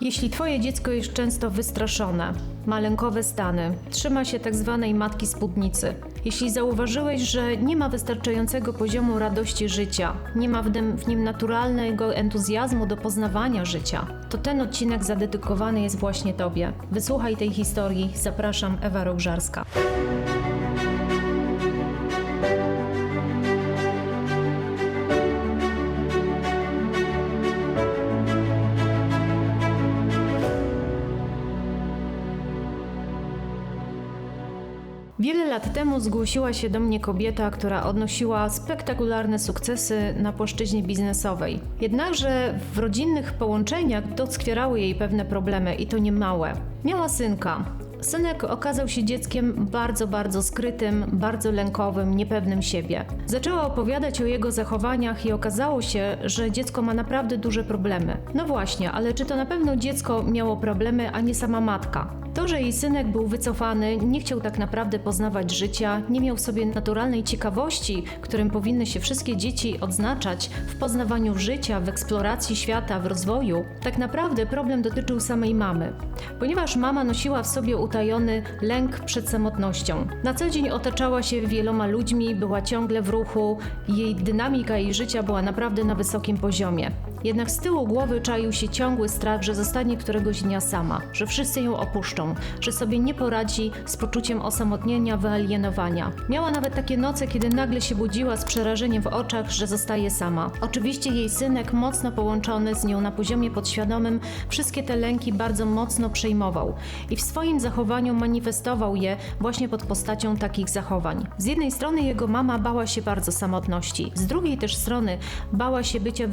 Jeśli Twoje dziecko jest często wystraszone, ma lękowe stany, trzyma się tak zwanej matki spódnicy, jeśli zauważyłeś, że nie ma wystarczającego poziomu radości życia, nie ma w nim, naturalnego entuzjazmu do poznawania życia, to ten odcinek zadedykowany jest właśnie Tobie. Wysłuchaj tej historii, zapraszam Ewa Rołżarska. Wiele lat temu zgłosiła się do mnie kobieta, która odnosiła spektakularne sukcesy na płaszczyźnie biznesowej. Jednakże w rodzinnych połączeniach doskwierały jej pewne problemy i to niemałe. Miała synka. Synek okazał się dzieckiem bardzo, bardzo skrytym, bardzo lękowym, niepewnym siebie. Zaczęła opowiadać o jego zachowaniach i okazało się, że dziecko ma naprawdę duże problemy. No właśnie, ale czy to na pewno dziecko miało problemy, a nie sama matka? To, że jej synek był wycofany, nie chciał tak naprawdę poznawać życia, nie miał w sobie naturalnej ciekawości, którym powinny się wszystkie dzieci odznaczać w poznawaniu życia, w eksploracji świata, w rozwoju, tak naprawdę problem dotyczył samej mamy. Ponieważ mama nosiła w sobie utajony lęk przed samotnością. Na co dzień otaczała się wieloma ludźmi, była ciągle w ruchu, jej dynamika jej życia była naprawdę na wysokim poziomie. Jednak z tyłu głowy czaił się ciągły strach, że zostanie któregoś dnia sama, że wszyscy ją opuszczą, że sobie nie poradzi z poczuciem osamotnienia, wyalienowania. Miała nawet takie noce, kiedy nagle się budziła z przerażeniem w oczach, że zostaje sama. Oczywiście jej synek, mocno połączony z nią na poziomie podświadomym, wszystkie te lęki bardzo mocno przejmował i w swoim zachowaniu manifestował je właśnie pod postacią takich zachowań. Z jednej strony jego mama bała się bardzo samotności, z drugiej też strony bała się bycia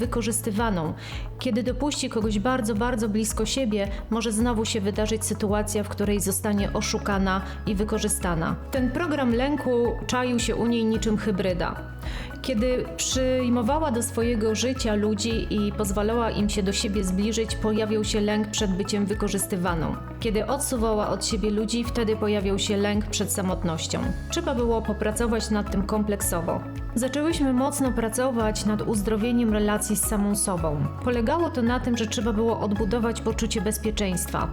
Kiedy dopuści kogoś bardzo, bardzo blisko siebie, może znowu się wydarzyć sytuacja, w której zostanie oszukana i wykorzystana. Ten program lęku czaił się u niej niczym hybryda. Kiedy przyjmowała do swojego życia ludzi i pozwalała im się do siebie zbliżyć, pojawiał się lęk przed byciem wykorzystywaną. Kiedy odsuwała od siebie ludzi, wtedy pojawiał się lęk przed samotnością. Trzeba było popracować nad tym kompleksowo. Zaczęłyśmy mocno pracować nad uzdrowieniem relacji z samą sobą. Polegało to na tym, że trzeba było odbudować poczucie bezpieczeństwa.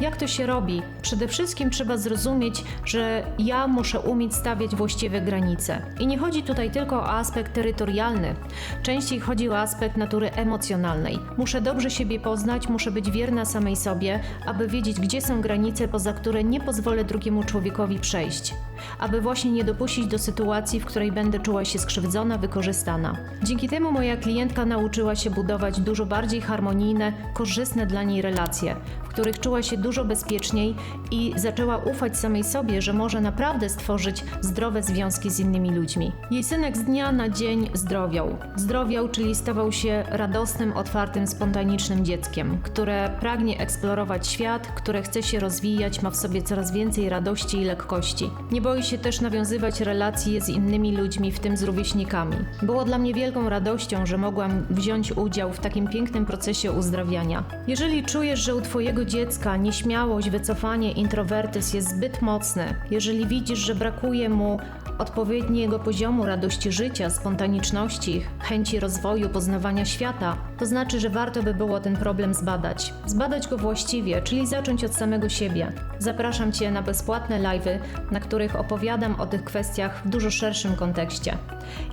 Jak to się robi? Przede wszystkim trzeba zrozumieć, że ja muszę umieć stawiać właściwe granice. I nie chodzi tutaj tylko o aspekt terytorialny. Częściej chodzi o aspekt natury emocjonalnej. Muszę dobrze siebie poznać, muszę być wierna samej sobie, aby wiedzieć, gdzie są granice, poza które nie pozwolę drugiemu człowiekowi przejść. Aby właśnie nie dopuścić do sytuacji, w której będę czuła się skrzywdzona, wykorzystana. Dzięki temu moja klientka nauczyła się budować dużo bardziej harmonijne, korzystne dla niej relacje, w których czuła się dużo bezpieczniej i zaczęła ufać samej sobie, że może naprawdę stworzyć zdrowe związki z innymi ludźmi. Jej synek z dnia na dzień zdrowiał. Zdrowiał, czyli stawał się radosnym, otwartym, spontanicznym dzieckiem, które pragnie eksplorować świat, które chce się rozwijać, ma w sobie coraz więcej radości i lekkości. Nie boi się też nawiązywać relacje z innymi ludźmi, w tym z rówieśnikami. Było dla mnie wielką radością, że mogłam wziąć udział w takim pięknym procesie uzdrawiania. Jeżeli czujesz, że u Twojego dziecka nieśmiałość, wycofanie, introwertyzm jest zbyt mocny, jeżeli widzisz, że brakuje mu odpowiedniego poziomu radości życia, spontaniczności, chęci rozwoju, poznawania świata, to znaczy, że warto by było ten problem zbadać. Zbadać go właściwie, czyli zacząć od samego siebie. Zapraszam Cię na bezpłatne live'y, na których opowiadam o tych kwestiach w dużo szerszym kontekście.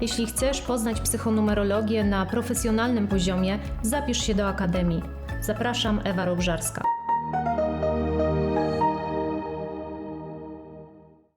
Jeśli chcesz poznać psychonumerologię na profesjonalnym poziomie, zapisz się do Akademii. Zapraszam, Ewa Robżarska.